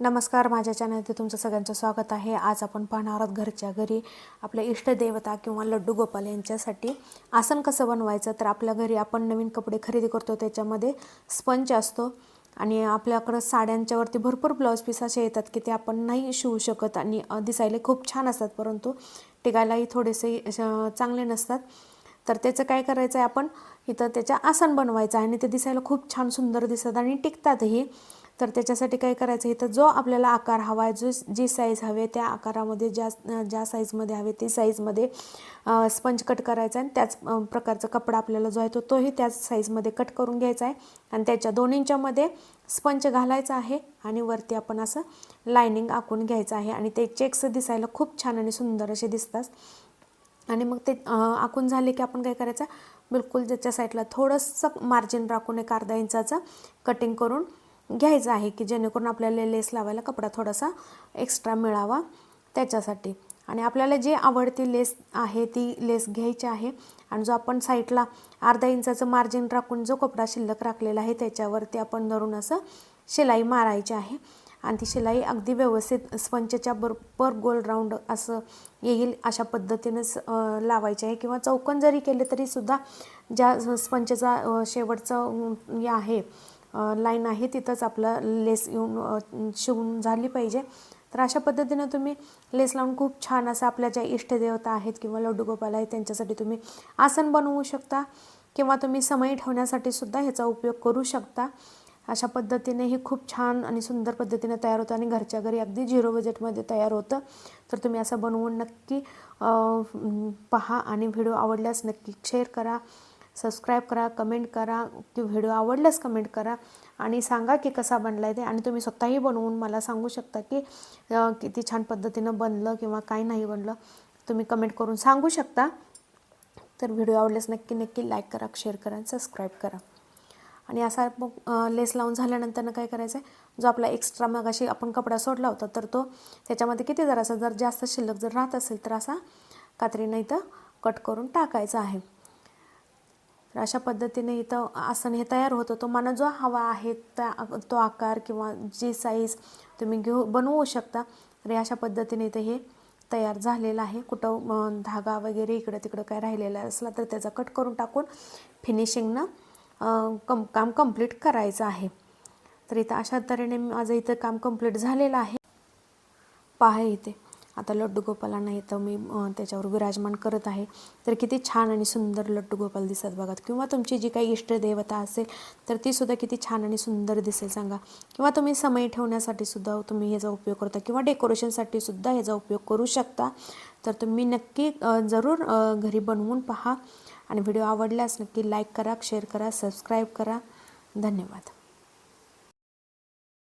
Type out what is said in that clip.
नमस्कार माझ्या चॅनलमध्ये तुमचं सगळ्यांचं स्वागत आहे. आज आपण पाहणार आहोत घरच्या घरी आपल्या इष्टदेवता किंवा लड्डू गोपाल यांच्यासाठी आसन कसं बनवायचं? तर आपल्या घरी आपण नवीन कपडे खरेदी करतो त्याच्यामध्ये स्पंज असतो आणि आपल्याकडं साड्यांच्यावरती भरपूर ब्लाऊज पीस असे येतात की ते आपण नाही शिवू शकत आणि दिसायला खूप छान असतात परंतु टिकायलाही थोडेसे चांगले नसतात. तर त्याचं काय करायचं आहे आपण? इथं त्याच्या आसन बनवायचं आहे आणि ते दिसायला खूप छान सुंदर दिसतात आणि टिकतातही. तर त्याच्यासाठी काय करायचं? इथं जो आपल्याला आकार हवा आहे जो जी साईज हवी आहे त्या आकारामध्ये ज्या ज्या साईजमध्ये हवे ती साईजमध्ये स्पंज कट करायचा आहे. आणि त्याच प्रकारचा कपडा आपल्याला जो आहे तो तोही त्याच साईजमध्ये कट करून घ्यायचा आहे. आणि त्याच्या दोन इंच्यामध्ये स्पंज घालायचा आहे आणि वरती आपण असं लायनिंग आखून घ्यायचं आहे. आणि ते चेक्स दिसायला खूप छान आणि सुंदर असे दिसतात. आणि मग ते आखून झाले की आपण काय करायचं? बिलकुल ज्याच्या साईडला थोडंसं मार्जिन राखून एक अर्धा इंचाचं कटिंग करून घ्यायचं आहे की जेणेकरून आपल्याला लेस लावायला कपडा थोडासा एक्स्ट्रा मिळावा त्याच्यासाठी. आणि आपल्याला जे आवडती लेस आहे ती लेस घ्यायची आहे आणि जो आपण साईडला अर्धा इंचाचं मार्जिन राखून जो कपडा शिल्लक राखलेला आहे त्याच्यावरती आपण धरून असं शिलाई मारायची आहे. आणि ती शिलाई अगदी व्यवस्थित स्पंचच्या बरोबर गोल राऊंड असं येईल अशा पद्धतीनेच लावायची आहे. किंवा चौकन जरी केले तरीसुद्धा ज्या स्पंचचा शेवटचं हे आहे लाईन आहे तिथंच आपलं लेस येऊन शिवून झाली पाहिजे. तर अशा पद्धतीनं तुम्ही लेस लावून खूप छान असं आपल्या ज्या इष्टदेवता आहेत किंवा लड्डूगोपाल आहेत त्यांच्यासाठी तुम्ही आसन बनवू शकता किंवा तुम्ही समय ठेवण्यासाठी सुद्धा ह्याचा उपयोग करू शकता. अशा पद्धतीने हे खूप छान आणि सुंदर पद्धतीने तयार होतं आणि घरच्या घरी अगदी झिरो बजेटमध्ये तयार होतं. तर तुम्ही असं बनवून नक्की पहा आणि व्हिडिओ आवडल्यास नक्की शेअर करा. सबस्क्राईब करा कमेंट करा की व्हिडिओ आवडल्यास कमेंट करा आणि सांगा की कसा बनला आहे ते आणि तुम्ही स्वतःही बनवून मला सांगू शकता की किती छान पद्धतीनं बनलं किंवा काय नाही बनलं तुम्ही कमेंट करून सांगू शकता. तर व्हिडिओ आवडल्यास नक्की नक्की लाईक करा शेअर करा आणि सबस्क्राईब करा. आणि असा मग लेस लावून झाल्यानंतर काय करायचं आहे जो आपला एक्स्ट्रा मग अशी आपण कपडा सोडला होता तर तो त्याच्यामध्ये किती जर असा जर जास्त शिल्लक जर राहत असेल तर असा कात्रीनं इथं कट करून टाकायचा आहे. तर अशा पद्धतीने इथं आसन हे तयार होतं. तो मला जो हवा आहे त्या तो आकार किंवा जी साईज तुम्ही घेऊ बनवू शकता. तर अशा पद्धतीने इथं हे तयार झालेलं आहे. कुठं धागा वगैरे इकडं तिकडं काय राहिलेला असला तर त्याचा कट करून टाकून फिनिशिंगनं कम काम कंप्लीट करायचं आहे. तर इथं अशा तऱ्हेने माझं इथं काम कंप्लीट झालेलं आहे. पहा इथे. आता लड्डू गोपालांना येतं मी त्याच्यावर विराजमान करत आहे. तर किती छान आणि सुंदर लड्डू गोपाल दिसत बघा. किंवा तुमची जी काही इष्टदेवता असेल तर ती सुद्धा किती छान आणि सुंदर दिसेल सांगा. किंवा तुम्ही समय ठेवण्यासाठी सुद्धा तुम्ही ह्याचा उपयोग करता किंवा डेकोरेशनसाठी सुद्धा ह्याचा उपयोग करू शकता. तर तुम्ही नक्की जरूर घरी बनवून पहा. आणि व्हिडिओ आवडल्यास नक्की लाईक करा शेअर करा सबस्क्राईब करा. धन्यवाद.